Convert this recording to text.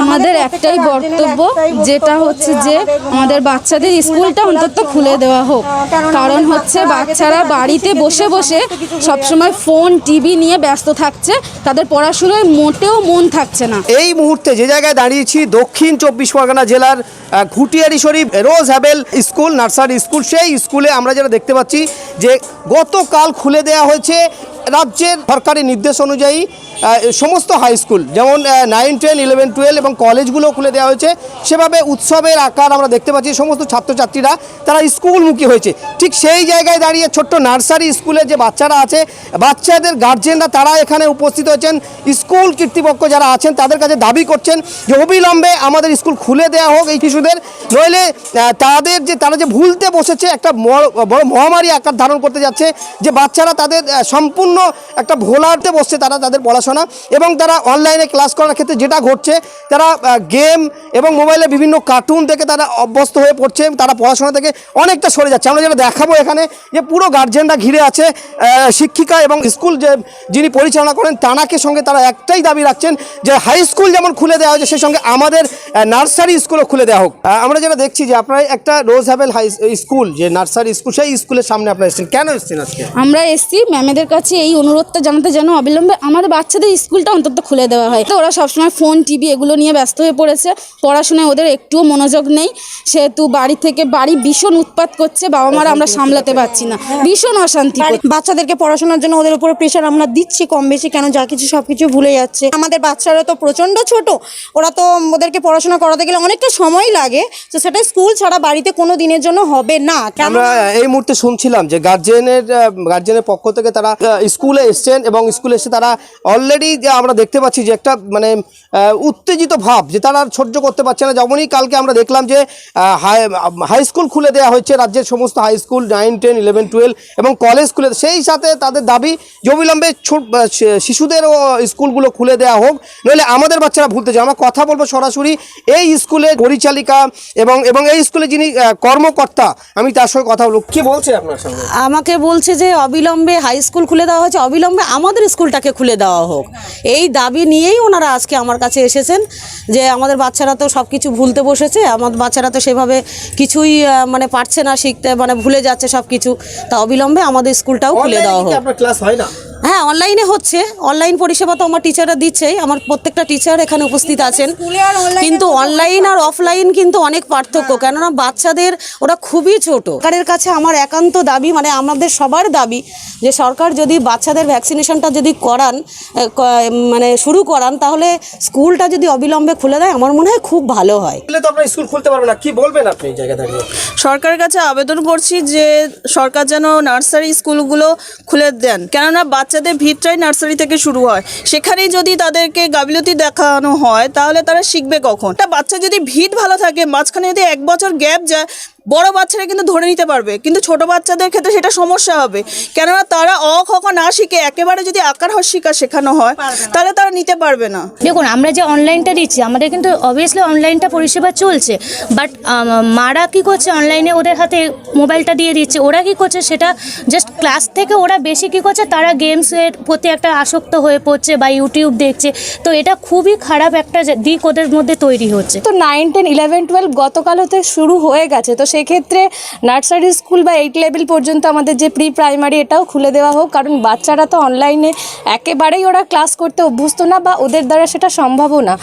আমাদের একটাই বক্তব্য, যেটা হচ্ছে যে আমাদের বাচ্চাদের স্কুলটা অন্তত খুলে দেওয়া হোক। কারণ হচ্ছে বাচ্চারা বাড়িতে বসে বসে সবসময় ফোন, টিভি নিয়ে ব্যস্ত থাকছে। তাদের পড়াশোনায় মোটেও মন থাকছে না। এই মুহূর্তে যে জায়গায় দাঁড়িয়েছি, দক্ষিণ চব্বিশ পরগনা জেলার Ghutiari Sharif Rose Havel school, nursery school, সেই স্কুলে আমরা যেটা দেখতে পাচ্ছি যে গতকাল খুলে দেওয়া হয়েছে রাজ্যের সরকারি নির্দেশ অনুযায়ী সমস্ত হাই স্কুল যেমন নাইন টেন ইলেভেন টুয়েলভ এবং কলেজগুলো খুলে দেওয়া হয়েছে। সেভাবে উৎসবের আকার আমরা দেখতে পাচ্ছি সমস্ত ছাত্রছাত্রীরা তারা স্কুলমুখী হয়েছে। ঠিক সেই জায়গায় দাঁড়িয়ে ছোট্ট নার্সারি স্কুলে যে বাচ্চারা আছে বাচ্চাদের গার্জেনরা তারা এখানে উপস্থিত হয়েছেন। স্কুল কর্তৃপক্ষ যারা আছেন তাদের কাছে দাবি করছেন যে অবিলম্বে আমাদের স্কুল খুলে দেওয়া হোক এই শিশুদের। নইলে তাদের যে তারা যে ভুলতে বসেছে একটা বড় মহামারী আকার ধারণ করতে যাচ্ছে যে বাচ্চারা তাদের আহ, সম্পূর্ণ একটা ভোলাতে বসছে তারা, তাদের পড়াশোনা। এবং তারা অনলাইনে ক্লাস করার ক্ষেত্রে যেটা ঘটছে, তারা গেম এবং মোবাইলে বিভিন্ন কার্টুন থেকে তারা অভ্যস্ত হয়ে পড়ছে, তারা পড়াশোনা থেকে অনেকটা সরে যাচ্ছে। আমরা যেটা দেখাবো এখানে যে পুরো গার্জেনরা ঘিরে আছে শিক্ষিকা এবং স্কুল যে, যিনি পরিচালনা করেন, তানাকে সঙ্গে তারা একটাই দাবি রাখছেন যে হাই স্কুল যেমন খুলে দেওয়া হয়েছে সেই সঙ্গে আমাদের নার্সারি স্কুলও খুলে দেওয়া হোক। আমরা যেটা দেখছি যে আপনার একটা রোজ হ্যাভেল হাই স্কুল যে নার্সারি স্কুল সেই স্কুলের সামনে আপনারা এসেছেন। কেন এসেছেন আজকে? আমরা এসছি ম্যামেদের কাছে এই অনুরোধটা জানাতে যেন অবিলম্বে আমাদের বাচ্চাদের স্কুলটা অন্তত খুলে দেওয়া হয়। তো ওরা সবসময় ফোন টিভি এগুলো নিয়ে ব্যস্ত হয়ে পড়েছে। পড়াশোনায় ওদের একটুও মনোযোগ নেই। সেহেতু বাড়ি থেকে বাড়ি ভীষণ উৎপাত করছে বাবা মারা আমরা সামলাতে পারছি না। ভীষণ অশান্তি বাচ্চাদেরকে পড়াশোনার জন্য ওদের উপরে প্রেশার আমরা দিচ্ছি কম বেশি কেন যা কিছু সব কিছু ভুলে যাচ্ছে। আমাদের বাচ্চারা তো প্রচণ্ড ছোট। ওরা তো ওদেরকে পড়াশোনা করাতে গেলে অনেকটা সময় লাগে। তো সেটা স্কুল ছাড়া বাড়িতে কোনো দিনের জন্য হবে না। কেন আমরা এই মুহূর্তে শুনছিলাম যে গার্জেনের গার্জেনের পক্ষ থেকে তারা স্কুলে এসছেন এবং স্কুলে এসে তারা অলরেডি যে আমরা দেখতে পাচ্ছি যে একটা মানে উত্তেজিত ভাব যে তারা সহ্য করতে পারছে না। যেমনই কালকে আমরা দেখলাম যে হাই স্কুল খুলে দেওয়া হয়েছে, রাজ্যের সমস্ত high school nine ten eleven twelve এবং কলেজ খুলে সেই সাথে তাদের দাবি যে অবিলম্বে শিশুদেরও স্কুলগুলো খুলে দেওয়া হোক। নইলে আমাদের বাচ্চারা ভুলতে যায় আমরা কথা বলব সরাসরি এই স্কুলের পরিচালিকা এবং এবং এই স্কুলে যিনি কর্মকর্তা, আমি তার সঙ্গে কথা বলব। কি বলছে আপনার সঙ্গে? আমাকে বলছে যে অবিলম্বে হাই স্কুল খুলে দেওয়া হয়েছে অবিলম্বে আমাদের স্কুলটাকে খুলে দেওয়া হোক। এই দাবি নিয়েই ওনারা আজকে আমার কাছে এসেছেন যে আমাদের বাচ্চারা তো সব কিছু ভুলতে বসেছে আমার বাচ্চারা তো সেভাবে কিছুই মানে পারছে না শিখতে মানে ভুলে যাচ্ছে সব কিছু তা অবিলম্বে আমাদের স্কুলটাও খুলে দেওয়া হোক। আপনার ক্লাস হয় না? হ্যাঁ অনলাইনে হচ্ছে। অনলাইন পরিষেবা তো আমার টিচাররা দিচ্ছেই। আমার প্রত্যেকটা টিচার এখানে উপস্থিত আছেন। কিন্তু অনলাইন আর অফলাইন কিন্তু অনেক পার্থক্য। কেননা বাচ্চাদের ওরা খুবই ছোট। সরকারের কাছে আমার একান্ত দাবি মানে আমাদের সবার দাবি যে সরকার যদি বাচ্চাদের ভ্যাকসিনেশনটা যদি করান ক- মানে শুরু করান তাহলে স্কুলটা যদি অবিলম্বে খুলে দেয় আমার মনে হয় খুব ভালো হয়। তো আপনার স্কুল খুলতে পারবেন না। কি বলবেন আপনি দাঁড়িয়ে? সরকারের কাছে আবেদন করছি যে সরকার যেন নার্সারি স্কুলগুলো খুলে দেন। কেননা বাচ্চাদের ভিতরাই নার্সারি থেকে শুরু হয়। সেখানেই যদি তাদেরকে গাফিলতি দেখানো হয়, তাহলে তারা শিখবে কখন? তা বাচ্চা যদি ভিত ভালো থাকে, মাঝখানে যদি এক বছর গ্যাপ যায় বড় বাচ্চারা কিন্তু ধরে নিতে পারবে কিন্তু ছোট বাচ্চাদের ক্ষেত্রে সেটা সমস্যা হবে। কেননা তারা অ খ খ না শিখে একেবারে যদি আকার হস্যিকা শেখানো হয় তাহলে তারা নিতে পারবে না। দেখুন আমরা যে অনলাইনটা দিচ্ছি আমাদের কিন্তু অবভিয়াসলি অনলাইনটা পরিষেবা চলছে বাট মারা কি করছে অনলাইনে ওদের হাতে মোবাইলটা দিয়ে দিচ্ছে ওরা কি করছে সেটা জাস্ট ক্লাস থেকে ওরা বেশি কি করছে তারা গেমসের প্রতি একটা আসক্ত হয়ে পড়ছে বা ইউটিউব দেখছে তো এটা খুবই খারাপ একটা দিক ওদের মধ্যে তৈরি হচ্ছে। তো নাইন টেন ইলেভেন টুয়েলভ গতকাল হতে শুরু হয়ে গেছে তো সেক্ষেত্রে নার্সারি স্কুল বা এইট লেভেল পর্যন্ত আমাদের যে প্রি প্রাইমারি এটাও খুলে দেওয়া হোক। কারণ বাচ্চারা তো অনলাইনে একেবারেই ওরা ক্লাস করতে অভ্যস্ত না বা ওদের দ্বারা সেটা সম্ভবও না।